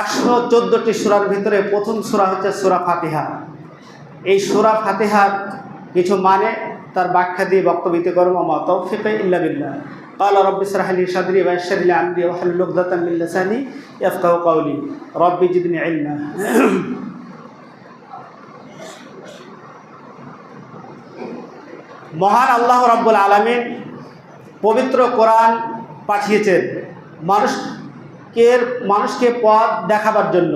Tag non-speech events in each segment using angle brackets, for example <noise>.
একশো চোদ্দোটি সুরার ভিতরে প্রথম সুরা হচ্ছে সুরা ফাতিহা এই সুরা ফাতিহার কিছু মানে তার ব্যাখ্যা দিয়ে বক্তব্য দিতে করবো আমা তৌফিকে ইল্লা বিল্লাহ قال رب اشرح لي صدري ويسر لي امري واحلل عقدة من لساني يفقهوا قولي رب زدني علما মহান আল্লাহ রাব্বুল আলামিন পবিত্র কোরআন পাঠিয়েছেন মানুষকে মানুষকে পথ দেখাবার জন্য।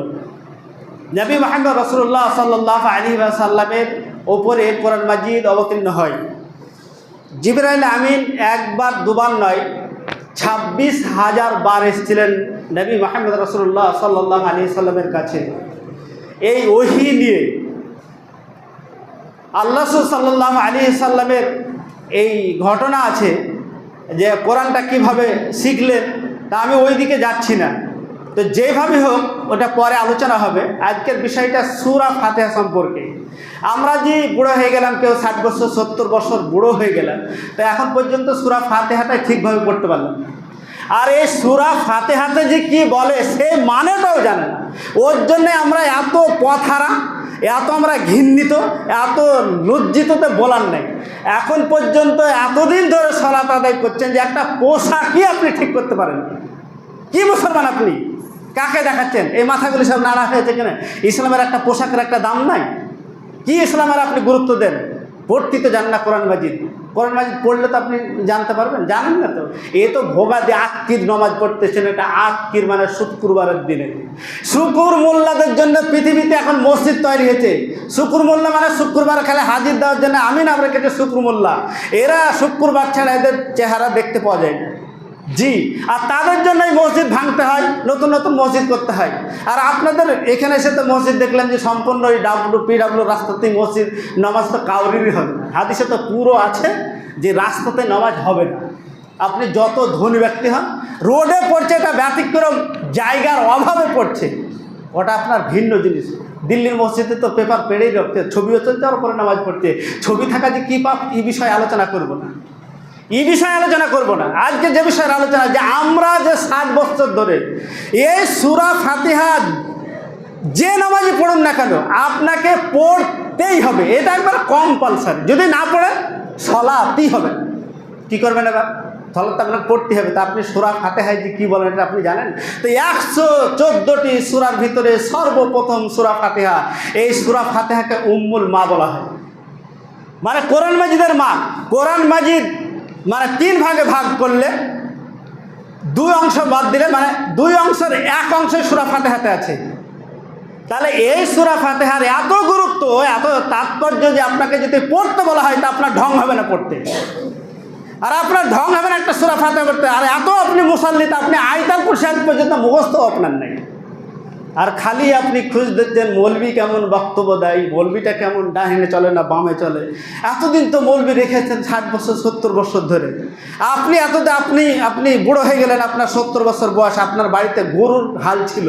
নবী মাহমদ রসুল্লাহ সাল্লাহ আলী সাল্লামের ওপরে কোরআন মাজিদ অবতীর্ণ হয়। জিবরাইল আমিন একবার, দুবার নয়, ছাব্বিশ হাজার বার এসেছিলেন নবী মাহমদ রসুল্লাহ সাল্লাহ আলী সাল্লামের কাছে। এই ওহি নিয়ে আল্লাহ সাল্লাহ আলী সাল্লামের এই ঘটনা আছে যে কোরআনটা কীভাবে শিখলেন তা আমি ওই দিকে যাচ্ছি না। তো যেভাবে হোক, ওটা পরে আলোচনা হবে। আজকের বিষয়টা সুরা ফাতেহা সম্পর্কে। আমরা যে বুড়ো হয়ে গেলাম, কেউ ষাট বছর, সত্তর বছর বুড়ো হয়ে গেলাম, তো এখন পর্যন্ত সুরা ফাতেহাটাই ঠিকভাবে পড়তে পারলাম। আর এই সুরা ফাতেহাতে যে কি বলে, সে মানেটাও জানে না। ওর জন্যে আমরা এত পথহারা এত আমরা ঘিন্নিত, এত লজ্জিত তো বলার নেই। এখন পর্যন্ত এতদিন ধরে সলাত আদায় করছেন যে একটা পোশাকই আপনি ঠিক করতে পারেন কি মুসলমান আপনি? কাকে দেখাচ্ছেন? এই মাথাগুলি সব নাড়া হয়েছে কেন? ইসলামের একটা পোশাকের একটা দাম নাই? কি ইসলামের আপনি গুরুত্ব দেন? পড়তে তো জান না কোরআন মাজিদ। কোরআন মাজিদ পড়লে তো আপনি জানতে পারবেন। জানেন না তো। এ তো ভোগা দিয়ে আক্কির নমাজ পড়তেছেন, এটা আক্কির মানে শুক্রবারের দিনে। শুকুর মোল্লাদের জন্য পৃথিবীতে এখন মসজিদ তৈরি হয়েছে। শুকুর মোল্লা মানে শুক্রবার খেলে হাজির দেওয়ার জন্য আমি না আমরা কেটে শুক্র মোল্লা, এরা শুক্রবার ছাড়া এদের চেহারা দেখতে পাওয়া যায় জি, আর তাদের জন্যই মসজিদ ভাঙতে হয়, নতুন নতুন মসজিদ করতে হয়। আর আপনাদের এখানে এসে তো মসজিদ দেখলেন যে সম্পূর্ণ ওই ডাব্লু পি ডাব্লু রাস্তাতেই মসজিদ, নামাজ তো কাউরিরই হবে না। হাদিসে তো পুরো আছে যে রাস্তাতে নামাজ হবে না। আপনি যত ধনী ব্যক্তি হন, রোডে পড়ছে এটা ব্যতিক্রম, জায়গার অভাবে পড়ছে। ওটা আপনার ভিন্ন জিনিস। দিল্লির মসজিদে তো পেপার পেড়েই রাখতে ছবিও চলছে আর পরে নামাজ পড়ছে ছবি থাকা যে কী পাপ, এই বিষয়ে আলোচনা করব না। এই বিষয়ে আলোচনা করব না। আজকে যে বিষয়ের আলোচনা, যে আমরা যে ষাট বছর ধরে এই সুরা ফাতিহা যে নামাজই পড়ুন না কেন, আপনাকে পড়তেই হবে। এটা একবার কম্পালসারি যদি না পড়েন, সলাতেই হবে। কি করবেন এবার? তাহলে তো আপনাকে পড়তে হবে। তা আপনি সুরা ফাতেহায় যে কী বলেন এটা আপনি জানেন? তো একশো চোদ্দোটি সুরার ভিতরে সর্বপ্রথম সুরা ফাতেহা, এই সুরা ফাতেহাকে উম্মুল মা বলা হয়। মানে কোরআন মাজিদের মা। কোরআন মাজিদ মানে তিন ভাগে ভাগ করলে দুই অংশ বাদ দিলে মানে দুই অংশের এক অংশ সুরা ফাতেহাতে আছে। তাহলে এই সুরা ফাতেহার এত গুরুত্ব, এত তাৎপর্য যে আপনাকে যদি পড়তে বলা হয়, তা আপনার ঢং হবে না পড়তে। আর আপনার ঢং হবে না একটা সুরা ফাতে করতে আর এত আপনি মুসাল্লিতে আপনি আয়তাল আজ পর্যন্ত মুখস্থ আপনার নেই। আর খালি আপনি খুঁজ দিচ্ছেন মৌলবি কেমন বক্তব্য দেয় মৌলবিটা কেমন ডাহিনে চলে না বামে চলে। এতদিন তো মৌলবি রেখেছেন ষাট বছর, সত্তর বছর ধরে। আপনি এতদিন আপনি আপনি বুড়ো হয়ে গেলেন আপনার সত্তর বছর বয়স, আপনার বাড়িতে গরুর হাল ছিল।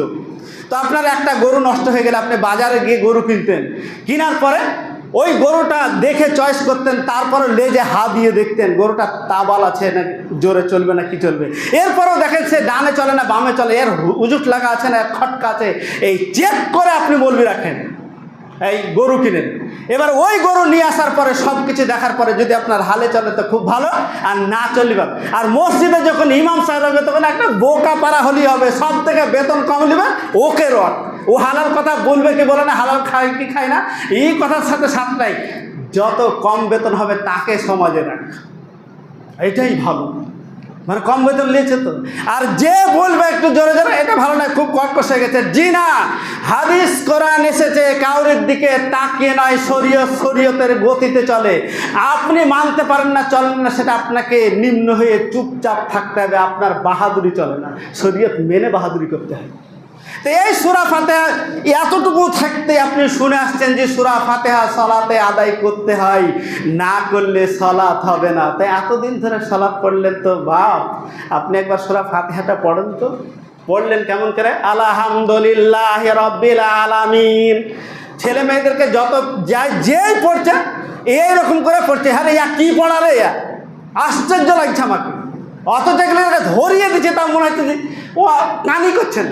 তো আপনার একটা গরু নষ্ট হয়ে গেলে আপনি বাজারে গিয়ে গরু কিনতেন। কেনার পরে ওই গরুটা দেখে চয়েস করতেন, তারপরে লেজে হা দিয়ে দেখতেন, গরুটা তাবাল আছে না, জোরে চলবে না, কি চলবে? এরপরেও দেখেন সে ডানে চলে না, বামে চলে, এর উজুট লাগা আছে না, খটকা আছে, এই চেক করে আপনি বলবি রাখেন। এই গরু কিনেন। এবার ওই গরু নিয়ে আসার পরে সব কিছু দেখার পরে যদি আপনার হালে চলে তো খুব ভালো, আর না চলিবে আর মসজিদে যখন ইমাম সাহেব হবে তখন একটা বোকা পাড়া হলেই হবে। সব থেকে বেতন কম নেবে ওকে রট ও হালাল কথা বলবে কি বলে না, হালাল খায় কি খায় না, এই কথার সাথে সাথ নাই। যত কম বেতন হবে তাকে সমাজে রাখ। এটাই ভালো। মানে কম বেতন নিয়েছে তো। আর যে বলবে একটু জোরে জোরে, এটা ভালো নয়, খুব কর্কশ হয়ে গেছে। জি না, হাদিস কোরআন এসেছে, কাউরের দিকে তাকিয়ে নয় শরীয় শরীয়তের গতিতে চলে। আপনি মানতে পারেন না, চলেন না, সেটা আপনাকে নিম্ন হয়ে চুপচাপ থাকতে হবে, আপনার বাহাদুরি চলে না। শরীয়ত মেনে বাহাদুরি করতে হবে তো এই সুরা ফাতেহা এতটুকু থাকতে আপনি শুনে আসছেন যে সুরা ফাতেহা সলাতে আদায় করতে হয়, না করলে সলাৎ হবে না। তাই এতদিন ধরে সলাৎ পড়লেন তো বাপ, আপনি একবার সুরা ফাতেহাটা পড়েন তো। পড়লেন কেমন করে? আলহামদুলিল্লাহ রব্বিল আলামিন। ছেলে মেয়েদেরকে যত যাই যেই পড়ছে, এইরকম করে পড়ছে। হ্যাঁ ইয়া কী পড়া রে ইয়া? আশ্চর্য লাগছে আমাকে। অথচ এগুলো ধরিয়ে দিচ্ছে তা মনে হচ্ছে যে, ও কানি করছেন।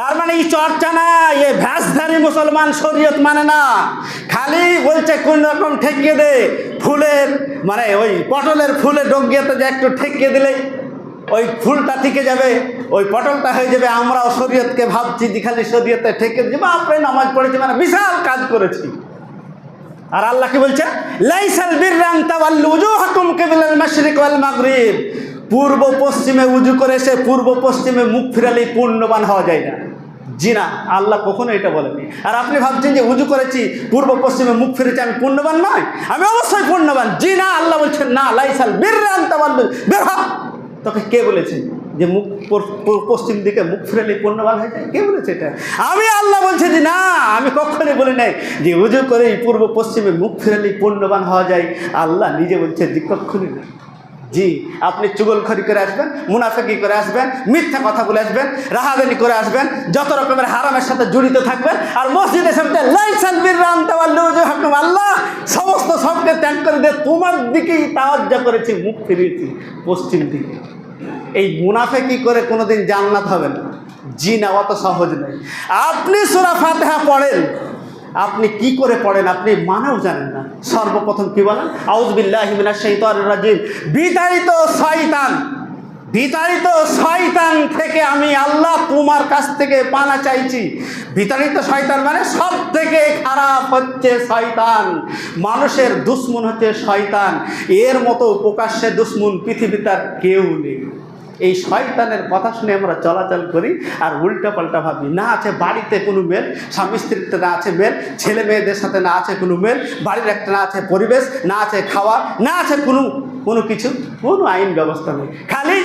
তার মানে এই চর্চা না এ ভ্যাসধারী মুসলমান শরীয়ত মানে না। খালি বলছে কোন রকম ঠেকিয়ে দে, ফুলের মানে ওই পটলের ফুলে ডগিয়াতে যে একটু ঠেকিয়ে দিলে ওই ফুলটা টিকে যাবে, ওই পটলটা হয়ে যাবে, আমরাও শরীয়তকে ভাবছি যে খালি শরীয়তে ঠেকে দিয়ে আপনি নামাজ পড়েছি মানে বিশাল কাজ করেছি। আর আল্লাহ কি বলছে? লাইসাল বিররান তাওয়াল্লু উজুহাকুম কিবলাল মাশরিক ওয়াল মাগরিব। পূর্ব পশ্চিমে উজু করে এসে পূর্ব পশ্চিমে মুখ ফিরালেই পূর্ণবান হওয়া যায় না। জি না, আল্লাহ কখনো এটা বলেনি আর আপনি ভাবছেন যে উজু করেছি, পূর্ব পশ্চিমে মুখ ফিরেছি, আমি পূর্ণবান নয়। আমি অবশ্যই পূর্ণবান জি না, আল্লাহ বলছেন, না, লাইসাল বের তোকে কে বলেছে যে মুখ পশ্চিম দিকে মুখ ফিরালে পূর্ণবান হয়ে যায়? কে বলেছে এটা? আমি আল্লাহ বলছে যে না, আমি কখনোই বলি নাই যে উজু করে পূর্ব পশ্চিমে মুখ ফিরালেই পূর্ণবান হওয়া যায়। আল্লাহ নিজে বলছে যে কখনই না। জি, আপনি চুগলখড়ি করে আসবেন, মুনাফেকি করে আসবেন, মিথ্যা কথা বলে আসবেন রাহাদানি করে আসবেন, যত রকমের হারামের সাথে জড়িত থাকবেন, আর মসজিদের সামনে আল্লাহ, সমস্ত সবকে ত্যাগ করে দিয়ে তোমার দিকেই তাওয়াজ্জা করেছি, মুখ ফিরিয়েছি পশ্চিম দিকে। এই মুনাফেকি করে কোনোদিন জান্নাত হবে না। জি না অত সহজ নয়। আপনি সুরা ফাতেহা পড়েন আপনি কি করে পড়েন আপনি মানেও জানেন না। সর্বপ্রথম কি বলেন? আউজবিল্লাহিমিনা বিতাড়িত শয়তান বিতাড়িত শয়তান থেকে আমি আল্লাহ তোমার কাছ থেকে পানা চাইছি। বিতাড়িত শয়তান মানে সব থেকে খারাপ হচ্ছে শয়তান। মানুষের দুশ্মন হচ্ছে শয়তান। এর মতো প্রকাশ্যে দুশ্মন পৃথিবীতে কেউ নেই। এই শয়তানের কথা শুনে আমরা চলাচল করি আর উল্টা পাল্টা ভাবি, না আছে বাড়িতে কোনো মেল, স্বামী স্ত্রীতে না আছে মেল, ছেলে মেয়েদের সাথে না আছে কোনো মেল, বাড়ির একটা না আছে পরিবেশ, না আছে খাওয়া, না আছে কোনো কোনো কিছু, কোনো আইন ব্যবস্থা নেই। খালি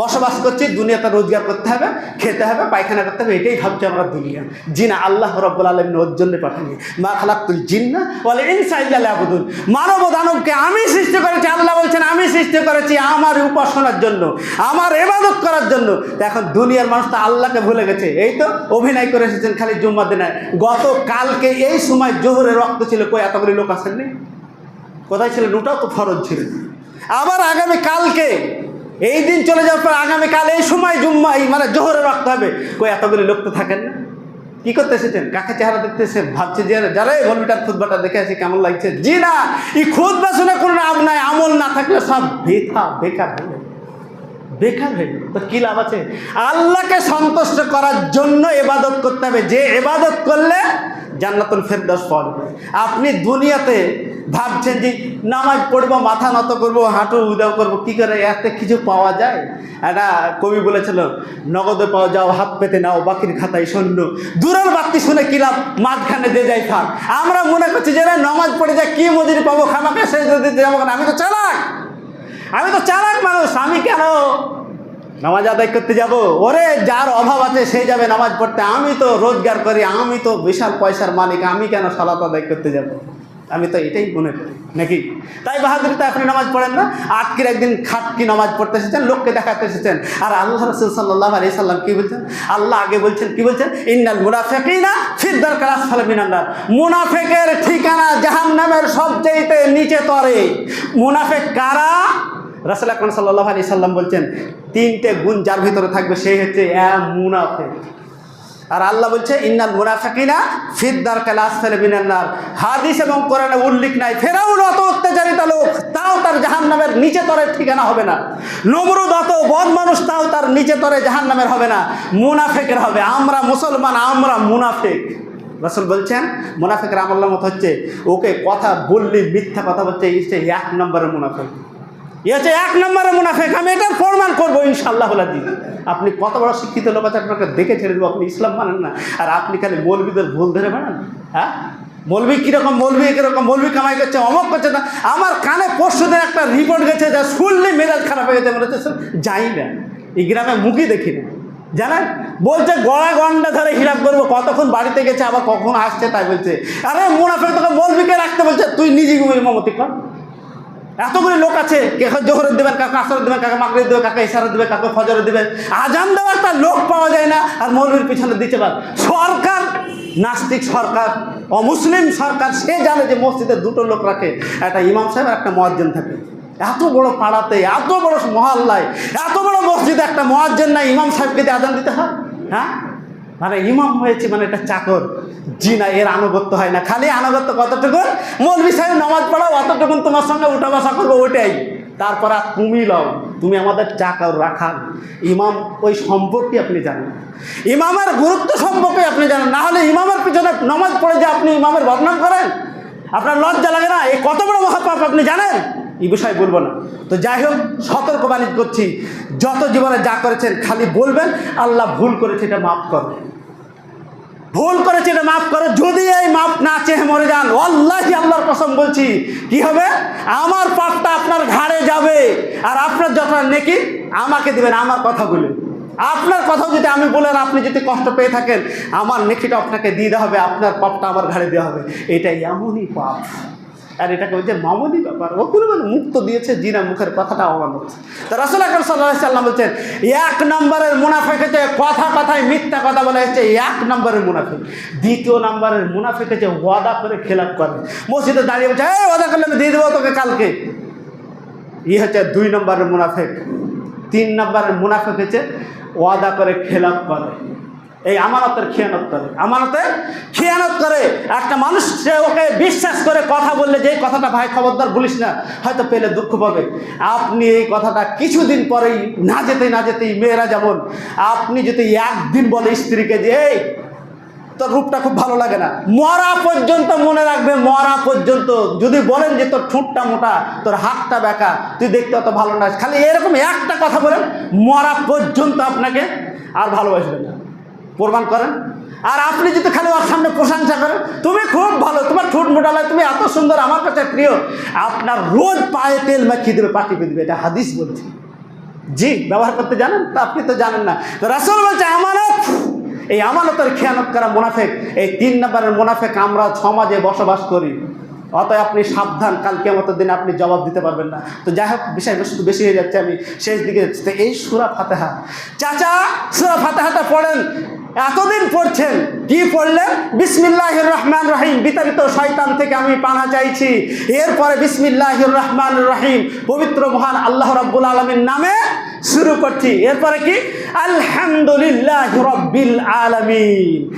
বসবাস করছি, দুনিয়াতে রোজগার করতে হবে, খেতে হবে, পায়খানা করতে হবে, এটাই ভাবছি আমরা দুনিয়া। জিনা আল্লাহ রব্বুল আলমিন ওর জন্য পাঠানি। মা খালাকুল জিন্না বলে ইনসাইল্লাহ আবুদুল মানব দানবকে আমি সৃষ্টি করেছি, আল্লাহ বলছেন, আমি সৃষ্টি করেছি আমার উপাসনার জন্য, আমার এবাদত করার জন্য। এখন দুনিয়ার মানুষ তো আল্লাহকে ভুলে গেছে। এই তো অভিনয় করে এসেছেন খালি জুম্মা দিনায় গত কালকে এই সময় জোহরে রক্ত ছিল, কই এতগুলি লোক আসেননি কোথায় ছিলেন ওটাও তো ফরজ ছিল। আবার আগামী কালকে এই দিন চলে যাওয়ার পর আগামীকাল এই সময় জুম্মা এই মানে জোহরে রাখতে হবে। কই, এতগুলি লোক তো থাকেন না। কি করতে এসেছেন কাকে চেহারা দেখতে এসে ভাবছে যে, যারা এই খুদবাটা দেখে আসি কেমন লাগছে? জি না, এই খুদবা শুনে কোনো লাভ নাই, আমল না থাকলে সব বেথা, বেকার হয়ে বেকার হয়ে। তো কী লাভ আছে? আল্লাহকে সন্তুষ্ট করার জন্য এবাদত করতে হবে। যে এবাদত করলে জান্নাতুল ফেরদাস যাবে। আপনি দুনিয়াতে ভাবছেন যে নামাজ পড়ব, মাথা নত করব, হাঁটু উদাও করব, কী করে এতে কিছু পাওয়া যায়? একটা কবি বলেছিল, নগদে পাওয়া যাও, হাত পেতে নাও, বাকির খাতায় শূন্য দূরের বাতি শুনে কি লাভ? মাঝখানে যে যাই থাক আমরা মনে করছি যে নামাজ পড়ে যায় কি মজুরি পাবো খামাকে শেষ দিতে যাব? আমি তো চালাক। আমি তো চালাক মানুষ, আমি কেন নামাজ আদায় করতে যাব? ওরে, যার অভাব আছে, সে যাবে নামাজ পড়তে। আমি তো রোজগার করি, আমি তো বিশাল পয়সার মালিক, আমি কেন সালাত আদায় করতে যাব? আমি তো এটাই মনে করি, নাকি? তাই বাহাদুরিতে আপনি নামাজ পড়েন না। আটকির একদিন খাটকি নামাজ পড়তে এসেছেন, লোককে দেখাতে এসেছেন। আর আল্লাহ রসুল সাল্লাহ আলি সাল্লাম কী বলছেন? আল্লাহ আগে বলছেন, কি বলছেন? ইন্নাল মুনাফেকিনা ফিদ্দার কালাস ফালে মিনান্দার মুনাফেকের ঠিকানা জাহান্নামের সবচেয়েতে নিচে তরে। মুনাফেক কারা? রাসুল আকরম সাল্লাহ আলি সাল্লাম বলছেন, তিনটে গুণ যার ভিতরে থাকবে সেই হচ্ছে মুনাফেক। আর আল্লাহ বলছে, ইন্নাল মুনাফিকিনা ফিদ্দার কালাস ফেলে বিনান্নার হাদিস এবং কোরআনে উল্লেখ নাই, ফেরাউন অত অত্যাচারিত লোক, তাও তার জাহান্নামের নিচে তরের ঠিকানা হবে না। নমরুদ অত বদ মানুষ, তাও তার নিচে তরে জাহান্নামের হবে না। মুনাফেকের হবে, আমরা মুসলমান, আমরা মুনাফেক। রসুল বলছেন, মুনাফেকের আমল্লার মত হচ্ছে, ওকে কথা বললি মিথ্যা কথা বলছে, এই এক নম্বরের মুনাফেক। এ হচ্ছে এক নম্বরের মুনাফেক। আমি এটা প্রমাণ করব ইনশাল্লাহ দিন আপনি কত বড় শিক্ষিত লোক আছে, আপনাকে দেখে ছেড়ে দেবো, আপনি ইসলাম মানেন না। আর আপনি খালি মৌলবীদের ভুল ধরে বেড়ান? হ্যাঁ? মৌলবী কীরকম মৌলবী কীরকম মৌলবী কামাই করছে, অমক করছে না। আমার কানে পরশু দিন একটা রিপোর্ট গেছে যা শুনলে মেজাজ খারাপ হয়ে গেছে মনে হচ্ছে যাই না। এই গ্রামে মুখই দেখি না। জানেন? বলছে গড়া গন্ডা ধরে হিসাব করব, কতক্ষণ বাড়িতে গেছে, আবার কখন আসছে তাই বলছে। আরে মুনাফেক তোকে মৌলবীকে রাখতে বলছে, তুই নিজে ঘুমের মমতি কর। এতগুলি লোক আছে কে জোহরের দেবেন কাকে আসর দেবেন কাকে মাকড়ি দেবে, কাকে ইশারা দেবে, কাকে ফজরে দেবে, আজান দেওয়ার একটা লোক পাওয়া যায় না, আর মৌলবীর পিছনে দিতে পার। সরকার, নাস্তিক সরকার, অমুসলিম সরকার, সে জানে যে মসজিদে দুটো লোক রাখে, একটা ইমাম সাহেব আর একটা মহাজ্জেন থাকে। এত বড় পাড়াতে, এত বড় মহল্লায়, এত বড় মসজিদে একটা মহাজ্জেন না ইমাম সাহেবকে দিয়ে আজান দিতে হয়? হ্যাঁ? মানে ইমাম হয়েছে মানে এটা চাকর। জি না, এর আনুগত্য হয় না। খালি আনুগত্য কতটুকু? সাহেব, নামাজ পড়াও, অতটুকু তোমার সঙ্গে উঠা বসা করব ওটাই তারপর আর তুমি লও, তুমি আমাদের চাকর রাখাল। ইমাম, ওই সম্পর্কে আপনি জানেন ইমামের গুরুত্ব সম্পর্কে আপনি জানেন না। হলে ইমামের পিছনে নামাজ পড়ে যে আপনি ইমামের বদনাম করেন, আপনার লজ্জা লাগে না? এই কত বড় মহাপাপ, আপনি জানেন? এই বিষয়ে বলব না। তো যাই হোক সতর্কবাণী করছি। যত জীবনে যা করেছেন, খালি বলবেন, আল্লাহ ভুল করেছে, এটা মাফ করবে ভুল করেছে এটা মাফ করে। যদি এই মাফ না চেহে মরে যান অল্লাহি আল্লাহর কসম বলছি। কি হবে? আমার পাপটা আপনার ঘাড়ে যাবে। আর আপনার যতটা নেকি, আমাকে দিবেন, আমার কথাগুলো আপনার কথাও যদি আমি বলেন, আপনি যদি কষ্ট পেয়ে থাকেন, আমার নেকিটা আপনাকে দিয়ে দেওয়া হবে, আপনার পাপটা আমার ঘাড়ে দেওয়া হবে। এটাই এমনই পাপ। আর এটাকে বলছে মামুলি ব্যাপার। ও কোনো মানে মুক্ত দিয়েছে জিনা মুখের কথাটা অমান হচ্ছে তো রসুল সাল্লাহ সাল্লাম বলছেন, এক নম্বরের মুনাফেক হচ্ছে কথা কথায় মিথ্যা কথা বলা হচ্ছে, এক নম্বরের মুনাফেক। দ্বিতীয় নম্বরের মুনাফেক হচ্ছে ওয়াদা করে খেলাপ করে। মসজিদে দাঁড়িয়ে বলছে, এই ওয়াদা করলে আমি দিয়ে দেবো তোকে কালকে। ই হচ্ছে দুই নম্বরের মুনাফেক। তিন নম্বরের মুনাফেক হচ্ছে ওয়াদা করে খেলাপ করে। এই আমানতের খেয়ানত করে। আমানতের খেয়ানত করে। একটা মানুষ, সে ওকে বিশ্বাস করে কথা বললে, যে কথাটা ভাই খবরদার বলিস না, হয়তো পেলে দুঃখ পাবে। আপনি এই কথাটা কিছুদিন পরেই না যেতেই না যেতেই মেয়েরা যেমন, আপনি যদি একদিন বলে স্ত্রীকে যে, এই, তোর রূপটা খুব ভালো লাগে না। মরা পর্যন্ত মনে রাখবে, মরা পর্যন্ত। যদি বলেন যে, তোর ঠোঁটটা মোটা, তোর হাতটা বেঁকা তুই দেখতে অত ভালো না। খালি এরকম একটা কথা বলেন, মরা পর্যন্ত আপনাকে আর ভালোবাসবে না। প্রমাণ করেন। আর আপনি যদি খালি ওর সামনে প্রশংসা করেন, তুমি খুব ভালো, তোমার ঠোঁট মোটা লাগে তুমি এত সুন্দর, আমার কাছে প্রিয়। আপনার রোজ পায়ে তেল মাখিয়ে দেবে, পাটি দেবে, এটা হাদিস বলছি। জি, ব্যবহার করতে জানেন? তা আপনি তো জানেন না। তো রাসুল বলছে, আমানত! এই আমানতের খেয়ানত করা মুনাফেক। এই তিন নম্বরের মুনাফেক আমরা সমাজে বসবাস করি। অতএব আপনি সাবধান, কাল কেমতের দিনে আপনি জবাব দিতে পারবেন না। তো যাই হোক বিষয়বস্তু বেশি হয়ে যাচ্ছে, আমি শেষ দিকে যাচ্ছি। এই সুরা ফাতেহা। চাচা, সুরা ফাতেহাটা পড়েন। এতদিন পড়ছেন, কি পড়লেন বিসমিল্লাহ রহমান রহিম। বিতাড়িত শয়তান থেকে আমি পানা চাইছি। এরপরে বিসমিল্লাহ রহমান রহিম, পবিত্র মহান আল্লাহ রব্বুল আলমীর নামে শুরু করছি। এরপরে কি? আলহামদুলিল্লাহ রব্বিল আলমিন।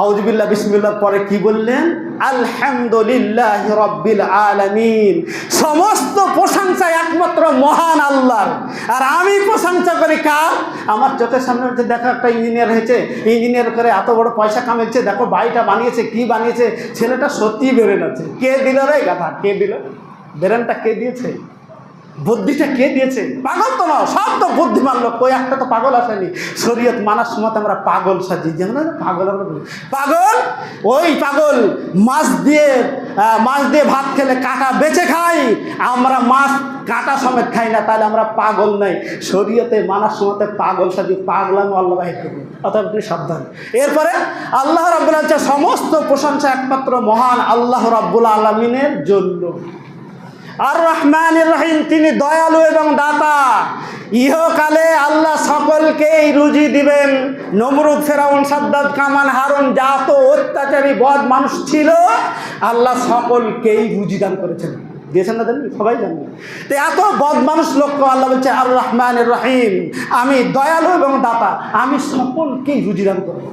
আউজবিল্লা বিসমিল্লার পরে কি বললেন? আলহামদুলিল্লাহ রব্বিল আলামিন। সমস্ত প্রশংসা একমাত্র মহান আল্লাহর। আর আমি প্রশংসা করি কার? আমার চোখের সামনে হচ্ছে, দেখো একটা ইঞ্জিনিয়ার হয়েছে। ইঞ্জিনিয়ার করে এত বড় পয়সা কামাচ্ছে, দেখো বাড়িটা বানিয়েছে, কি বানিয়েছে, ছেলেটা সত্যিই বেরেন আছে কে দিল রে গাধা? কে দিল? বেরেনটা কে দিয়েছে? বুদ্ধিটা কে দিয়েছে? পাগল তো নাও, সব তো বুদ্ধিমান লোক ওই একটা তো পাগল আসেনি। শরীয়ত মানার সময় আমরা পাগল সাজি, যেমন পাগল আমরা পাগল? ওই পাগল, মাছ দিয়ে মাছ দিয়ে ভাত খেলে কাঁটা বেঁচে খাই, আমরা মাছ কাঁটা সমেত খাই না, তাহলে আমরা পাগল নাই। শরীয়তে মানার সময়তে পাগল সাজি পাগলাম আল্লাহ করব। অর্থাৎ আপনি সাবধান। এরপরে, আল্লাহ আলমিন সমস্ত প্রশংসা একমাত্র মহান আল্লাহ রাব্বুল আলমিনের জন্য। আর রহমান রহিম, তিনি দয়ালু এবং দাতা। ইহকালে আল্লাহ সকলকেই রুজি দিবেন। নমরুদ, ফেরাউন, সাদ্দাদ কামান হারুন, যা তো অত্যাচারী, বদ মানুষ ছিল, আল্লাহ সকলকেই রুজি দান করেছেন। দিয়েছেন না জানেন সবাই জানেন তো এত বদ মানুষ লক্ষ্য আল্লাহ বলছে আর রহমান রহিম, আমি দয়ালু এবং দাতা, আমি সকলকেই রুজি দান করব।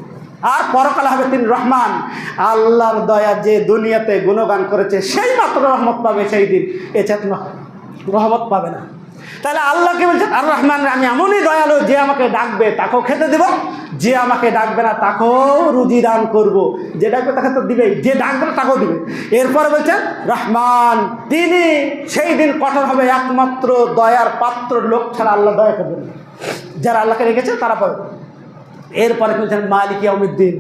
আর পরকালে হবে তিনি রহমান। আল্লাহর দয়া যে দুনিয়াতে গুণগান করেছে, সেই মাত্র রহমত পাবে সেই দিন। এছাড়া রহমত পাবে না। তাহলে আল্লাহকে বলছেন আর রহমান, আমি এমনই দয়ালু যে আমাকে ডাকবে, তাকেও খেতে দেব। যে আমাকে ডাকবে না, তাকেও রুজি দান করব। যে ডাকবে, তাকে তো দিবেই। যে ডাকবে না, তাকেও দিবে। এরপরে বলছেন রহমান, তিনি সেই দিন কঠোর হবে, একমাত্র দয়ার পাত্র লোক ছাড়া আল্লাহ দয়া করবেন যারা আল্লাহকে রেখেছে, তারা পাবে। এরপরে বলছেন, মালিক ইয়াউমিদ্দিন,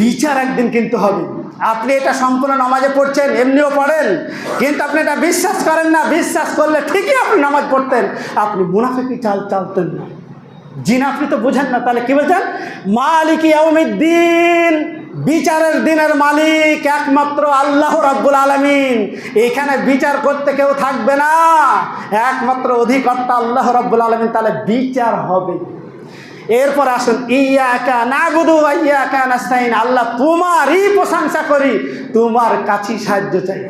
বিচার একদিন কিন্তু হবে। আপনি এটা সম্পূর্ণ নামাজে পড়ছেন, এমনিও পড়েন, কিন্তু আপনি এটা বিশ্বাস করেন না, বিশ্বাস করলে ঠিকই আপনি নামাজ পড়তেন। আপনি মুনাফিকি চাল চালতেন না। জিন আপনি তো বুঝেন না, তাহলে কি বলছেন? মালিক ইয়াউমিদ্দিন, বিচারের দিনের মালিক, একমাত্র আল্লাহ রাব্বুল আলমিন। এখানে বিচার করতে কেউ থাকবে না। একমাত্র অধিকর্তা আল্লাহ রাব্বুল আলমিন, তাহলে বিচার হবে। এরপর আসুন, ইয়াকা না গুদু ইয়াকা নাস্তাইন আল্লাহ তোমারই প্রশংসা করি, তোমার কাছেই সাহায্য চাই।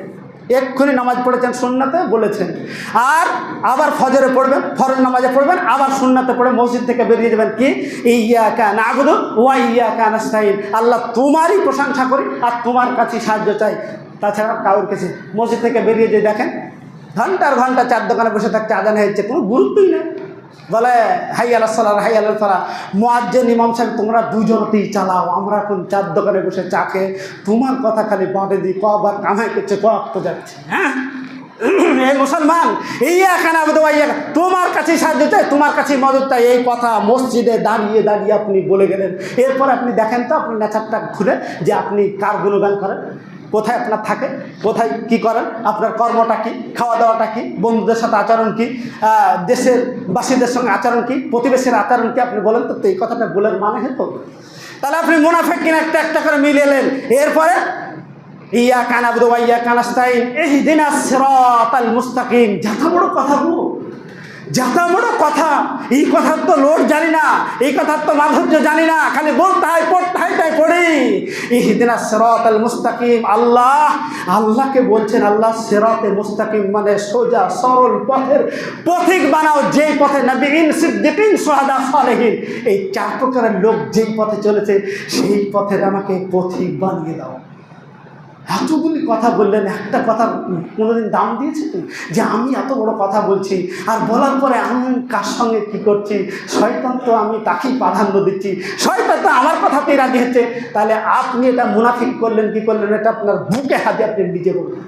এক্ষুনি নামাজ পড়েছেন সুন্নাতে, বলেছেন। আর আবার ফজরে পড়বেন, ফরজ নামাজে পড়বেন, আবার সুন্নাতে পড়ে মসজিদ থেকে বেরিয়ে যাবেন কি? ইয়া কান আগুদু ওয়া ইয়া কান আস্তাইন আল্লাহ তোমারই প্রশংসা করি আর তোমার কাছে সাহায্য চাই। তাছাড়া কাউর কাছে মসজিদ থেকে বেরিয়ে যে দেখেন, ঘণ্টার ঘণ্টা চার দোকানে বসে থাকতে আজান হয়েছে, কোনো গুরুত্বই নেই। বলে, হাই আল্লাহ সাল্লাহ হাই আল্লাহ সাল্লাহ মোয়াজ্জেন ইমাম সাহেব, তোমরা দুজনতেই চালাও, আমরা এখন চার দোকানে বসে চা খেয়ে তোমার কথা খালি বাঁটে দিই, কবার কামাই করছে কব তো যাচ্ছে। হ্যাঁ? <clears throat> এই মুসলমান, এই এখানে তোমার কাছে সাহায্য চাই, তোমার কাছে মদত চাই। এই কথা মসজিদে দাঁড়িয়ে দাঁড়িয়ে আপনি বলে গেলেন। এরপর আপনি দেখেন তো, আপনি নেচারটা ঘুরে যে আপনি কার গুণগান করেন? কোথায় আপনার থাকে, কোথায় কি করেন, আপনার কর্মটা কি খাওয়া দাওয়াটা কি, বন্ধুদের সাথে আচরণ কি দেশের বাসীদের সঙ্গে আচরণ কি, প্রতিবেশীর আচরণ কি আপনি বলেন তো এই কথাটা বলেন মানে হতো তাহলে আপনি মুনাফেক কিনা একটা একটা করে মিলে মিলিয়ে এরপরে, ইয়া কানাবুদু ওয়া ইয়া কানাস্তাইন ইহদিনা সিরাতাল মুস্তাকিম। যত বড় কথা গো যত বড় কথা। এই কথার তো লোক জানি না, এই কথার তো মাধুর্য জানি না, খালি বলতে হয় পড়তে হয় তাই পড়ি। ইহদিনা সিরাতাল মুস্তাকিম, আল্লাহ, আল্লাহকে বলছেন আল্লাহ, সিরাতে মুস্তাকিম মানে সোজা, সরল পথের পথিক বানাও, যেই পথে নবীন সিদ্দিকিন সোহাদা, সালেহিন। এই চার প্রকারের লোক যেই পথে চলেছে, সেই পথের আমাকে পথিক বানিয়ে দাও। এতগুলি কথা বললেন, একটা কথা কোনোদিন দাম দিয়েছে তো? যে আমি এত বড় কথা বলছি, আর বলার পরে আমি কার সঙ্গে কী করছি? শয়তান তো আমি তাকেই প্রাধান্য দিচ্ছি। শয়তান তো আমার কথাতেই রাজি হচ্ছে। তাহলে আপনি এটা মুনাফিক করলেন, কি করলেন? এটা আপনার বুকে হাতে আপনি নিজে বললেন।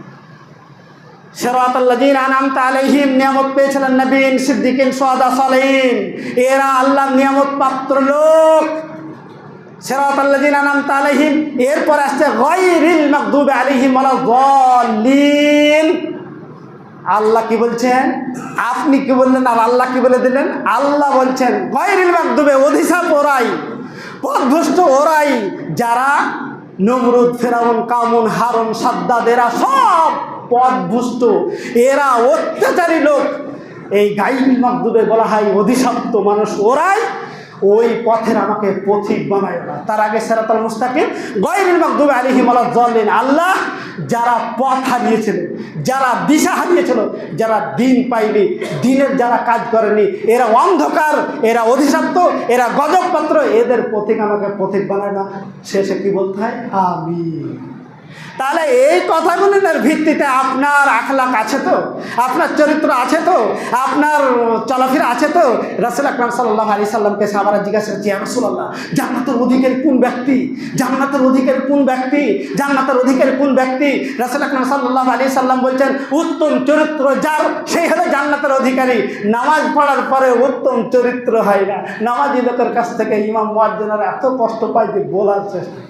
পেয়েছিলেন নবীন সিদ্দিকিন সালেহিন। এরা আল্লাহর নিয়ামত পাত্র লোক। এরপর আসছে আল্লাহ কি বলছেন? আপনি কি বললেন আর আল্লাহ কি বলে দিলেন? আল্লাহ বলছেন, গায়রিল মাগদুবে অধিশাপ ওরাই, পথভ্রষ্ট ওরাই, যারা নমরুদ, ফেরাউন কামুন হারুন, সাদ্দাদ, এরা সব পথভুষ্ট এরা অত্যাচারী লোক। এই গাইল মাকদুবে বলা হয় অধিশপ্ত মানুষ ওরাই ওই পথের আমাকে পথিক বানায় না। তার আগে সেরাতাল মুস্তাকিম, গয়রিল মাকদুবে আলিহিম জলিন আল্লাহ যারা পথ হারিয়েছিলেন যারা দিশা হারিয়েছিল, যারা দিন পাইনি, দিনের যারা কাজ করেনি, এরা অন্ধকার, এরা অধিশপ্ত এরা গজবপত্র, এদের পথিক আমাকে পথিক বানায় না। শেষে কি বলতে হয়? আমি তাহলে এই কথাগুলির ভিত্তিতে আপনার আখলাক আছে তো? আপনার চরিত্র আছে তো? আপনার চলাফেরা আছে তো? রাসুল আকরাম সাল্লাহ আলি সাল্লামকে সাহাবারা জিজ্ঞাসা করছি রসুল্লাহ জান্নাতের অধিকারী কোন ব্যক্তি? জান্নাতের অধিকারী কোন ব্যক্তি? জান্নাতের অধিকারী কোন ব্যক্তি? রাসুল আকরাম সাল্লাহ আলি সাল্লাম বলছেন, উত্তম চরিত্র যার সেই হলো জান্নাতের অধিকারী। নামাজ পড়ার পরে উত্তম চরিত্র হয় না। নামাজি লোকের কাছ থেকে ইমাম মুয়াজ্জিনারা এত কষ্ট পায় যে বলার চেষ্টা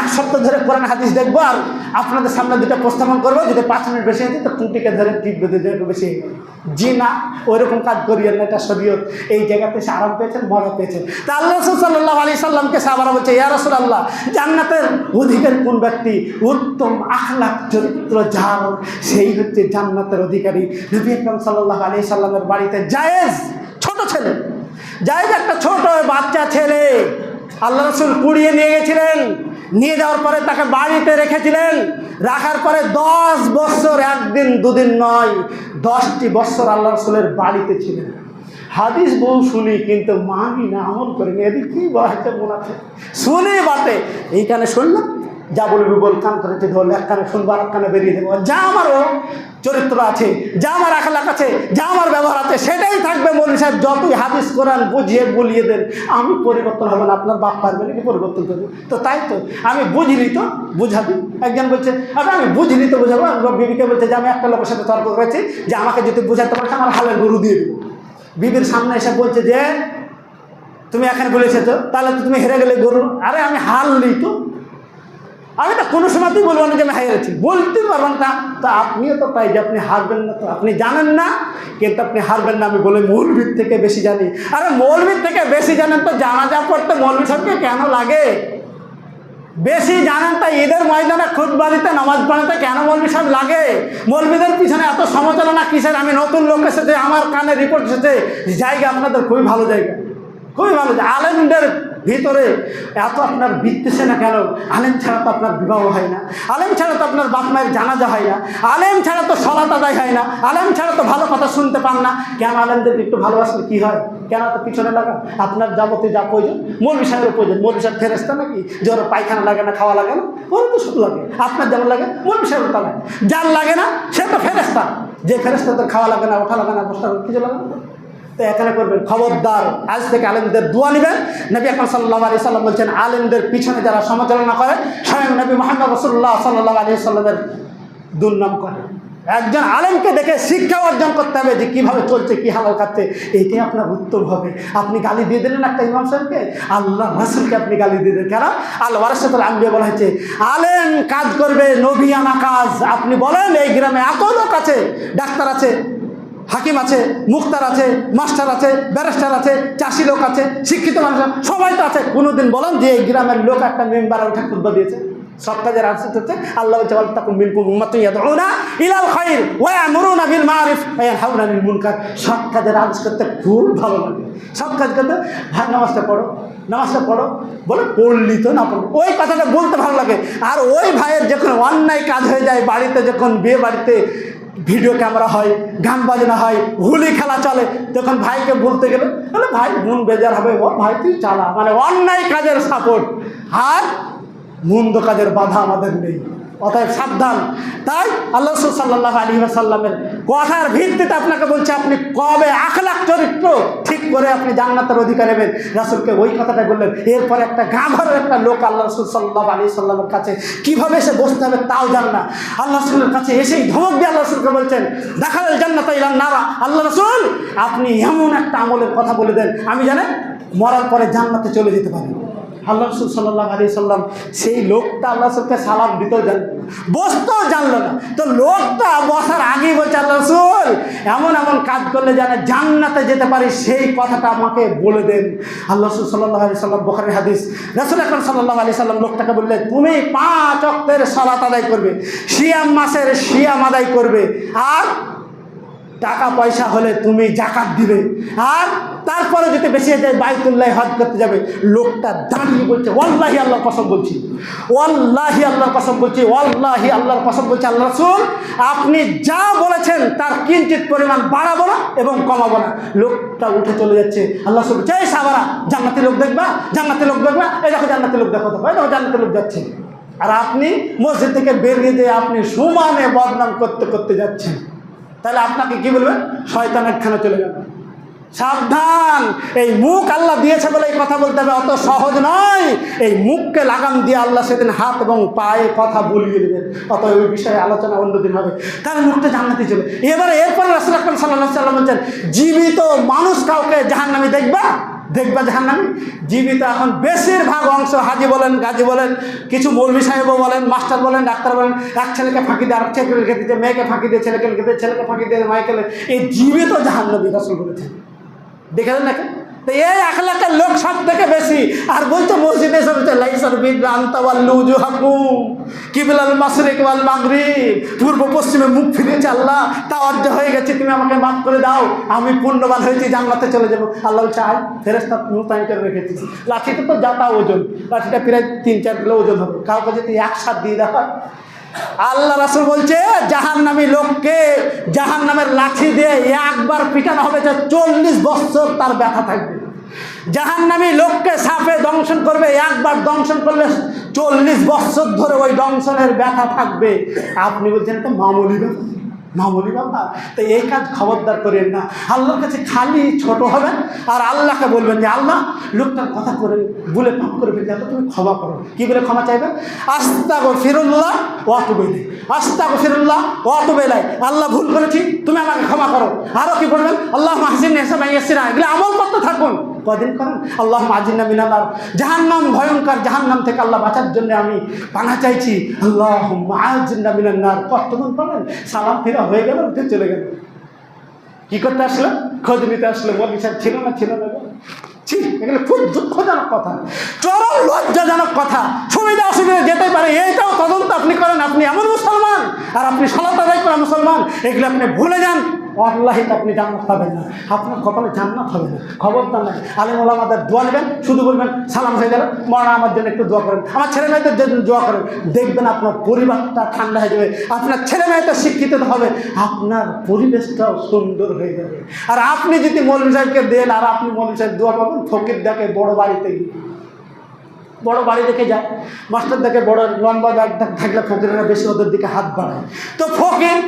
এক সপ্তাহ ধরে কোরআন হাদিস দেখব আর আপনাদের সামনে দুটো উপস্থাপন করব। যদি পাঁচ মিনিট বেশি হয়েছে তো টুটিকে ধরে টিপ বেশি। জি না, ওইরকম কাজ করিয়েন না, এটা শরীয়ত। এই জায়গাতে সে আরাম পেয়েছেন, মজা পেয়েছেন। তা আল্লাহ সাল্লাহ আলি সাল্লামকে সাবারা বলছে, ইয়া রসুল আল্লাহ জান্নাতের অধিকারী কোন ব্যক্তি? উত্তম আখলাক চরিত্র যার, সেই হচ্ছে জান্নাতের অধিকারী। নবী আকরম সাল্লাহ আলি সাল্লামের বাড়িতে জায়েজ, ছোট ছেলে। জায়েজ একটা ছোট বাচ্চা ছেলে। আল্লাহ রসুল কুড়িয়ে নিয়ে গেছিলেন। নিয়ে যাওয়ার পরে তাকে বাড়িতে রেখেছিলেন। রাখার পরে দশ বছর, একদিন দুদিন নয়, দশটি বছর আল্লাহ রসুলের বাড়িতে ছিলেন। হাদিস বউ শুনি, কিন্তু মানি না আমল করিনি? এদিক কি বলা মনে আছে? শুনে বাটে। এইখানে শুনলাম যা বলবি বল, কান করে ধরলে এক কানে শুনব আর কানে বেরিয়ে দেবো। যা আমারও চরিত্র আছে, যা আমার আখলাক আছে, যা আমার ব্যবহার আছে, সেটাই থাকবে মৌলী সাহেব, যতই হাদিস, কোরআন বুঝিয়ে বলিয়ে দেন, আমি পরিবর্তন হবে না, আপনার বাপ পারবে নাকি পরিবর্তন করব? তো তাই তো, আমি বুঝিনি তো, বুঝাবি? একজন বলছে আরে আমি বুঝিনি তো বুঝাবো, আমি বিবিকে বলছে যে আমি একটা লোকের সাথে তর্ক করেছি, যে আমাকে যদি বুঝাতে পারছে আমার হালের গরু দিয়ে দেবো। বিবির সামনে এসে বলছে যে, তুমি এখানে বলেছে তো, তাহলে তো তুমি হেরে গেলে গরু। আরে আমি হারলি তো আমি তো কোনো সময়তেই বলব না যে আমি হেরেছি বলতে পারব না। তা আপনিও তো তাই যে আপনি হারবেন না তো আপনি জানেন না। কিন্তু আপনি হারবেন না, আমি বলে মৌলবীর থেকে বেশি জানি। আরে মৌলবীর থেকে বেশি জানেন তো, জানাজা পড়তে মৌলবী সাহেবকে কেন লাগে? বেশি জানেন তাই ঈদের ময়দানে খুদবা দিতে নামাজ পড়াতে কেন মৌলবী সাহেব লাগে? মৌলবীদের পিছনে এত সমালোচনা কিসের? আমি নতুন লোক এসেছে, আমার কানে রিপোর্ট এসেছে। জায়গা আপনাদের খুবই ভালো জায়গা। খুবই ভালো। আলেমদের ভিতরে এত আপনার বিদ্বেষে না কেন? আলেম ছাড়া তো আপনার বিবাহ হয় না। আলেম ছাড়া তো আপনার বাপ মায়ের জানাজা হয় না। আলেম ছাড়া তো সলাত আদায় হয় না। আলেম ছাড়া তো ভালো কথা শুনতে পান না। কেন আলেমদের একটু ভালোবাসলে কি হয়? কেন তো পিছনে লাগা? আপনার যাবতীয় যা প্রয়োজন মৌলবী সাহেবের প্রয়োজন। মৌলবী সাহেব ফেরেস্তা নাকি? যে ওর পায়খানা লাগে না, খাওয়া লাগে না? ওর তো শুধু লাগে। আপনার যেমন লাগে মৌলবী সাহেবের তা লাগে। যার লাগে না, সে তো ফেরেস্তা যে ফেরেস্তাদের খাওয়া লাগে না, ওঠা লাগে না, বসা কিছু লাগে না। তো এখানে করবেন, খবরদার। আজ থেকে আলেমদের দোয়া নেবেন। নবী আকরম সাল্লাহ আলি সাল্লাম বলছেন, আলেমদের পিছনে যারা সমালোচনা করে, স্বয়ং নবী মোহাম্মদ রসুল্লাহ সাল্লাহ আলি সাল্লামের দুর্নাম করে। একজন আলেমকে দেখে শিক্ষা অর্জন করতে হবে যে কীভাবে চলছে, কী হালাল খাচ্ছে। এইটাই আপনার উত্তর হবে। আপনি গালি দিয়ে দিলেন একটা ইমাম সাহেবকে আল্লাহ রাসুলকে আপনি গালি দিয়ে দিলেন। কেন? আল্লাহ রাসুল আম্বিয়া বলা হয়েছে, আলেম কাজ করবে, নবী আনা কাজ। আপনি বলেন, এই গ্রামে এত লোক আছে, ডাক্তার আছে। হাকিম আছে মুক্তার আছে, মাস্টার আছে, ব্যারিস্টার আছে, চাষি লোক আছে, শিক্ষিত মানুষ সবাই তো আছে। কোনোদিন বলেন যে এই গ্রামের লোক একটা মেম্বার উঠে খুদ্া দিয়েছে। সব কাজের আনসার হচ্ছে আল্লাহ বলছে বল তাকুম মিনকুম উম্মাতুন ইয়াদউনা ইলাল খাইর ওয়া ইয়ামুরুনা বিল মারিফ। ওয়া ইয়ানহাউনা মুনকার। সব কাজের আনসার করতে খুব ভালো লাগে। সব কাজ করতে, ভাই, নামাজটা পড়ো নামাজটা পড়ো, বলে পড়লি তো না পড়ো ওই কথাটা বলতে ভালো লাগে। আর ওই ভাইয়ের যখন অন্যায় কাজ হয়ে যায়, বাড়িতে যখন বিয়ে বাড়িতে ভিডিও ক্যামেরা হয়, গান বাজনা হয়, হুলি খেলা চলে। তখন ভাইকে বলতে গেলে তাহলে ভাই, মন বেজার হবে, ও ভাই, তুই চালা। মানে অন্যায় কাজের সাপোর্ট আর মন্দ কাজের বাধা আমাদের নেই। অতএব সাবধান। তাই আল্লাহ সাল্লাহ আলী সাল্লামের কথার ভিত্তিতে আপনাকে বলছে, আপনি কবে আখলাখ চরিত্র ঠিক করে আপনি জান্নাতের অধিকার নেবেন? রাসুলকে ওই কথাটা বললেন। এরপরে একটা গা গাঁভরের একটা লোক আল্লাহ রসুল সাল্লাহ আলী সাল্লামের কাছে কীভাবে এসে বসতে হবে তাও জান না। আল্লাহ রসুলের কাছে এসেই ধমক দিয়ে আল্লাহ রসুলকে বলছেন দেখা দেখাল জান্নাত ইলাম নারা। আল্লাহ রসুল, আপনি এমন একটা আমলের কথা বলে দেন। আমি জানেন মরার পরে জান্নাতে চলে যেতে পারি আল্লাহ রসুল সাল্লাহ আলী সাল্লাম সেই লোকটা আল্লাহ রসুলকে সালাম দিতেও জানলো না, বসতেও জানলো না। তো লোকটা বসার আগেই বলছে আল্লাহ রসুল এমন এমন কাজ করলে জানে জান্নাতে যেতে পারি সেই কথাটা আমাকে বলে দেন। আল্লাহ রসুল সাল্লাহ আলি সাল্লাম বখারি হাদিস রসুল আকরম সাল্লাহ আলি সাল্লাম লোকটাকে বললে তুমি পাঁচ অক্টের সালাত আদায় করবে শিয়াম মাসের শিয়াম আদায় করবে আর টাকা পয়সা হলে তুমি জাকাত দিবে। আর তারপরে যদি বেশি যায়, বাইতুল্লাহ হজ করতে যাবে। লোকটা দাঁড়িয়ে বলছে, ওয়াল্লাহি আল্লাহর কসম বলছি। ওয়াল্লাহি আল্লাহর কসম বলছি, ওয়াল্লাহি আল্লাহর কসম বলছি আল্লাহ রসুল, আপনি যা বলেছেন তার কিঞ্চিত পরিমাণ বাড়াবো না এবং কমাবো না। লোকটা উঠে চলে যাচ্ছে। আল্লাহ রসুল চাই সাবারা জান্নাতি লোক দেখবা, জান্নাতি লোক দেখবা, এই দেখো জান্নাতি লোক দেখো দেখো, এই দেখো জান্নাতি লোক যাচ্ছে। আর আপনি মসজিদ থেকে বেরিয়ে দিয়ে আপনি সমানে বদনাম করতে করতে যাচ্ছেন। তাহলে আপনাকে কি বলবেন শয়তান একখানে চলে যাবে। সাবধান! এই মুখ আল্লাহ দিয়েছে বলে এই কথা বলতে হবে, অত সহজ নয়। এই মুখকে লাগাম দিয়ে আল্লাহ সেদিন হাত এবং পায়ে কথা বলিয়ে দেবেন অত ওই বিষয়ে আলোচনা অন্যদিন হবে। তাহলে মুখটা জান্নাতি ছিল এবারে এরপর রাসুল আকরম সাল্লাহ সাল্লাম বলছেন, জীবিত মানুষ কাউকে জাহান্নামি দেখবা? দেখবা জাহান্নামি? জীবিত এখন বেশিরভাগ অংশ হাজি বলেন, গাজী বলেন, কিছু মৌলভী সাহেবও বলেন, মাস্টার বলেন, ডাক্তার বলেন, এক ছেলেকে ফাঁকি দিয়ে আর ছেলেকে খেতে দিচ্ছে মেয়েকে ফাঁকি দিয়ে ছেলেকে খেতে দিয়ে ছেলেকে ফাঁকি দিয়ে মায়েকে এই জীবিত জাহান্নাবি রাসুল বলেছেন। দেখেছেন নাকি? তো এই এক লাখের লোক সব থেকে বেশি। আর বলছে মসজিদে বলছে লাইসার বিদ্রা আন্তাওয়াল্লু জুহাকুম কিবিলাল মাসরিক ওয়াল মাগরিব। পূর্ব পশ্চিমে মুখ ফিরেছে আল্লাহ তা অর্ধ হয়ে গেছে, তুমি আমাকে মাফ করে দাও, আমি পুণ্যবান হয়েছি, জান্নাতে চলে যাব। আল্লাহ আয় ফেরেস্তা মোতায়েন করে রেখেছি লাঠিতে তো যাতা ওজন, লাঠিটা প্রায় তিন চার কিলো ওজন হবে। কাউকে যদি একসাথ দিয়ে দেওয়া আল্লাহ রাসুল বলছে জাহান নামী লোককে জাহান নামের লাঠি দিয়ে একবার পিটানো হবে যে চল্লিশ বছর তার ব্যথা থাকবে। জাহান নামী লোককে সাপে দংশন করবে, একবার দংশন করলে চল্লিশ বছর ধরে ওই দংশনের ব্যথা থাকবে। আপনি বলছেন একটা মামুলি ব্যাপার মামুলি ব্যাপার তো এই কাজ খবরদার করেন না। আল্লাহর কাছে খালি ছোট হবেন আর আল্লাহকে বলবেন যে, আল্লাহ, লোকটার কথা করে বলে পাপ করে ফেলতে আল্লাহ তুমি ক্ষমা করো। কী বলে ক্ষমা চাইবেন আস্তা গো ফিরুল্লাহ অত বেলে আস্তা গো ফিরুল্লাহ অত বেলায় আল্লাহ, ভুল করেছি, তুমি আমাকে ক্ষমা করো। আরও কি বলবেন? আল্লাহ মাহসিন এসে এসে না এগুলো আমল করতে থাকুন। কদিন করেন? আল্লাহ আজিনা মিনালার জাহান্নাম, ভয়ঙ্কর জাহান্নাম থেকে আল্লাহ বাঁচার জন্য আমি পানা চাইছি। আল্লাহ আজিনা মিনান্নার। কতক্ষণ করেন সালাম ফিরা হয়ে গেল চলে গেল। কি করতে আসলো? খোঁজ নিতে আসলো বলি স্যার ছিল না ছিল না? খুব দুঃখজনক কথা। লজ্জাজনক কথা। সুবিধা যেতে পারে আপনি করেন, আপনি এমন মুসলমান, আর আপনি মুসলমান, এগুলো আপনি ভুলে যান। আপনি না। আপনার হবে না। আমাদের শুধু বলবেন, সালাম হয়ে আমার জন্য একটু দোয়া করেন। আমার ছেলে মেয়েদের জন্য দোয়া করেন। দেখবেন আপনার পরিবারটা ঠান্ডা হয়ে যাবে। আপনার ছেলে শিক্ষিত হবে। আপনার পরিবেশটাও সুন্দর হয়ে যাবে। আর আপনি যদি মৌলভী সাহেবকে দেন, আর আপনি মৌলভী সাহেব দোয়া পাবেন ফকির দেখে বড় বাড়িতে বড় বাড়ি দেখে যায়। মাস্টার দেখে বড় লম্বা ব্যাগ থাকলে ফকিরেরা বেশি ওদের দিকে হাত বাড়ায়। তো ফকির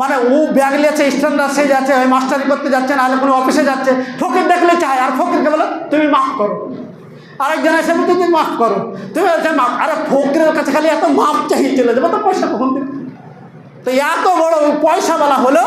মানে ও ব্যাগ নিয়েছে, স্ট্যান্ডার্ড সে যাচ্ছে, ওই মাস্টারি করতে যাচ্ছে নাহলে কোনো অফিসে যাচ্ছে। ফকির দেখলে চায়, আর ফকিরকে বলে, তুমি মাফ করো। আরেকজন এসে তুমি মাফ করো। তুমি মাফ। আরে ফকিরের কাছে খালি এত মাফ চাহিয়ে চলে যাবে, তো পয়সা কখন দেবে? তো এত বড় পয়সাওয়ালা হলো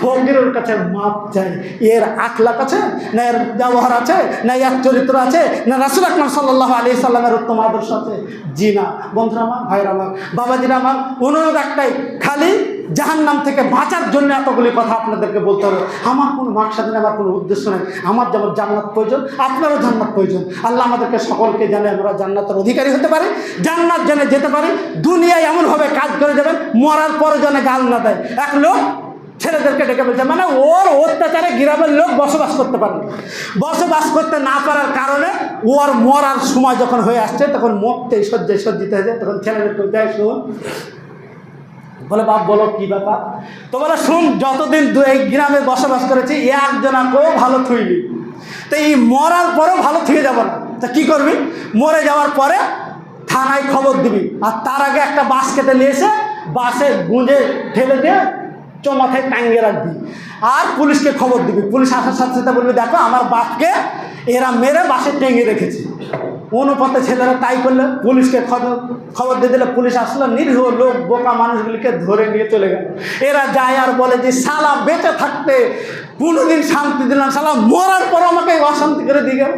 ফকিরের কাছে মাপ চাই। এর আখলাক আছে, না এর ব্যবহার আছে, না এর চরিত্র আছে, না রাসুল আকলাম সাল্লাহ আলি সাল্লামের উত্তম আদর্শ আছে। জি না। বন্ধুরা আমার, ভাইরা আমার, বাবাজিরা আমার অনুরোধ একটাই, খালি জাহান্নাম থেকে বাঁচার জন্য এতগুলি কথা আপনাদেরকে বলতে হবে। আমার কোনো মাকসাদ নেই আমার কোনো উদ্দেশ্য নেই। আমার যেমন জান্নাত প্রয়োজন, আপনারও জান্নাত প্রয়োজন। আল্লাহ আমাদেরকে সকলকে জানে আমরা জান্নাতের অধিকারী হতে পারি। জান্নাত জেনে যেতে পারি। দুনিয়ায় এমনভাবে কাজ করে যাবেন, মরার পরে যেন গাল না দেয়। এক লোক ছেলেদেরকে ডেকে বলছে মানে ওর অত্যাচারে গ্রামের লোক বসবাস করতে পারে। বসবাস করতে না পারার কারণে ওর মরার সময় যখন হয়ে আসছে, তখন মরতে সজ্জায় সজ্জিত যায়। তখন ছেলেদেরকে দেয় শুন বলে, বাপ, বলো কি ব্যাপার? তো বলে শুন, যতদিন এই গ্রামে বসবাস করেছি একজনাকেও ভালো থুইনি। তো এই মরার পরেও ভালো থুয়ে যাব না। তা কী করবি? মরে যাওয়ার পরে থানায় খবর দিবি। আর তার আগে একটা বাস কেটে নিয়ে এসে বাসে গুঁজে ঠেলে দিয়ে চমাথায় টাঙ্গিয়ে রাখবি। আর পুলিশকে খবর দিবি। পুলিশ আসার সাথে সাথে বলবি, দেখো, আমার বাপকে এরা মেরে বাসে টেঙে রেখেছে। অনুপাতে ছেলেরা তাই করলে, পুলিশকে খবর খবর দিয়ে দিলে, পুলিশ আসলো, নিরীহ লোক, বোকা মানুষগুলিকে ধরে নিয়ে চলে গেল। এরা যায় আর বলে যে, সালা, বেঁচে থাকতে, কোনোদিন শান্তি দিলাম, সালা, মরার পর আমাকে অশান্তি করে দিয়ে গেল।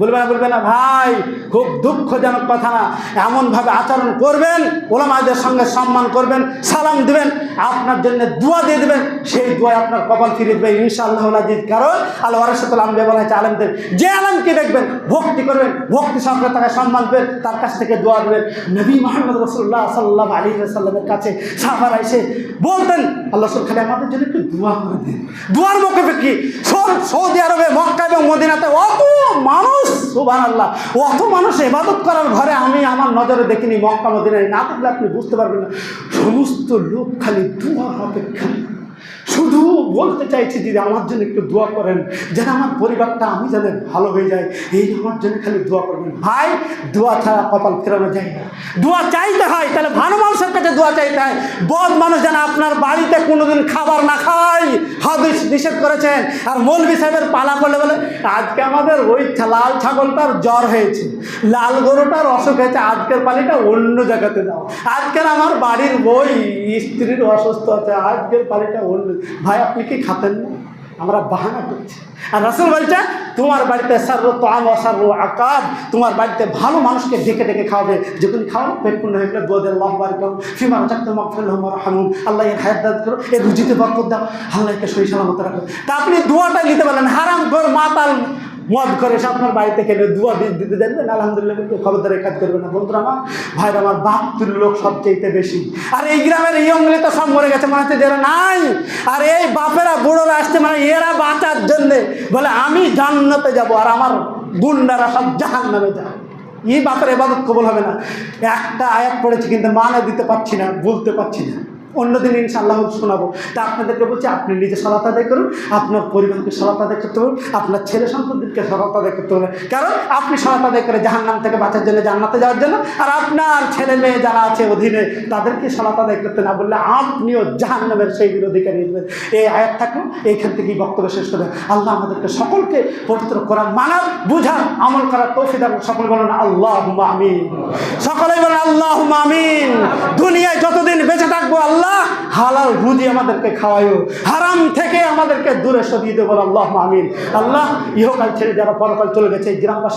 বলবে না বলবে না, ভাই, খুব দুঃখজনক কথা না। এমনভাবে আচরণ করবেন, ওলামাদের সঙ্গে সম্মান করবেন, সালাম দিবেন, আপনার জন্য দোয়া দিয়ে দেবেন, সেই দোয়া আপনার কপাল ফিরে দেবে ইনশাআল্লাহ আজিজ কারণ আল্লাহ রাসুল আলম বলা হয়েছে আলমদের যে আলমকে দেখবেন, ভক্তি করবেন, ভক্তি সঙ্গে তাকে সম্মান দেবেন, তার কাছ থেকে দোয়া দেবেন। নবী মোহাম্মদ রসুল্লাহ সাল্লাহ আলী সাল্লামের কাছে সাহাবারা এসে বলতেন, আল্লাহ রসুল, খালি আমাদের জন্য একটু দোয়া করে দিন। দোয়ার মুখে কি সৌদি আরবে, মক্কা এবং মদিনাতে অত মানুষ সুবান আল্লাহ অত মানুষ এবাদত করার ঘরে আমি আমার নজরে দেখিনি, মক্কা, মদিনায়। না দেখলে আপনি বুঝতে পারবেন না। সমস্ত লোক খালি দোয়ার অপেক্ষা। শুধু বলতে চাইছি দিদি আমার জন্য একটু দোয়া করেন। যেন আমার পরিবারটা আমি যেন ভালো হয়ে যায়, এই আমার জন্য খালি দোয়া করবেন। ভাই, দোয়া ছাড়া কপাল ফেরানো যায় না। দোয়া চাইতে হয়, তাহলে ভালো মানুষের কাছে দোয়া চাইতে হয়। বদ মানুষ যেন আপনার বাড়িতে কোনোদিন খাবার না খায়। হাদিস নিষেধ করেছেন, আর মৌলবি সাহেবের পালা করলে বলে, আজকে আমাদের ওই লাল ছাগলটার জ্বর হয়েছে। লাল গরুটার অসুখ হয়েছে, আজকের পালিটা অন্য জায়গাতে দাও। আজকের আমার বাড়ির বই স্ত্রীর অসুস্থ আছে, আজকের পালিটা অন্য ভাই, আপনি কি খাতেন না? আমরা বাহানা করছি। আর রাসুল বলছে তোমার বাড়িতে সার্ব তাম অসার্ব আকার তোমার বাড়িতে ভালো মানুষকে ডেকে ডেকে খাওয়াবে। যখন খাওয়ানো পেট পূর্ণ হয়ে গেলে বোধের লম্বার কম ফিমার চাকতে মকফুল হামুন আল্লাহ এর হায়াত দাদ করো এর রুজিতে বরকত দাও। আল্লাহকে সই সালামত রাখো। তা আপনি দোয়াটা নিতে পারলেন হারাম ঘর মাতাল মদ করে এসে আপনার বাড়িতে গেলে দুয়া দিতে জানবেন? আলহামদুলিল্লাহ, কিন্তু খবরদার কাজ করবে না। বন্ধুরা, আমার ভাইরা আমার তুল লোক সবচেয়ে বেশি। আর এই গ্রামের এই অঙ্গলে তো সব মরে গেছে, মনে হচ্ছে যে এরা নাই। আর এই বাপেরা, বুড়োরা আসছে মানে এরা বাঁচার জন্যে বলে, আমি জান্নাতে যাব আর আমার গুন্ডারা সব জাহান নামে যায়। এই বাপের এবাদত কবল হবে না। একটা আয়াত পড়েছি, কিন্তু মানে দিতে পারছি না, বলতে পারছি না। অন্যদিন ইনশাআল্লাহ শোনাবো। তা আপনাদেরকে বলছি, আপনি নিজে সলাত আদায় করুন, আপনার পরিবারকে সলাত আদায় করতে পারুন আপনার ছেলে সন্তানদেরকে সলাত আদায় করতে পারবেন কারণ আপনি সলাত আদায় করে জাহান্নাম থেকে বাঁচার জন্য, জান্নাতে যাওয়ার জন্য, আর আপনার ছেলে মেয়ে যারা আছে অধীনে, তাদেরকে সলাত আদায় করতে না বললে আপনিও জাহান্নামের সেই অধিকারী দেবেন এই আয়াত থাকুন এইখান থেকেই বক্তব্য শেষ করে আল্লাহ আমাদেরকে সকলকে পবিত্র করার মানার, বুঝার, আমল করার দান সকল বলেন আল্লাহ আমিন। সকলেই বলেন আল্লাহ আমিন। দুনিয়ায় যতদিন বেঁচে থাকব, আল্লাহ হালাল রুজি আমাদেরকে খাওয়াইও হারাম থেকে আমাদেরকে দূরে সরিয়ে দেবো আল্লাহ মামিন আল্লাহ, ইহকাল ছেড়ে যারা পরকাল চলে গেছে গ্রামবাসী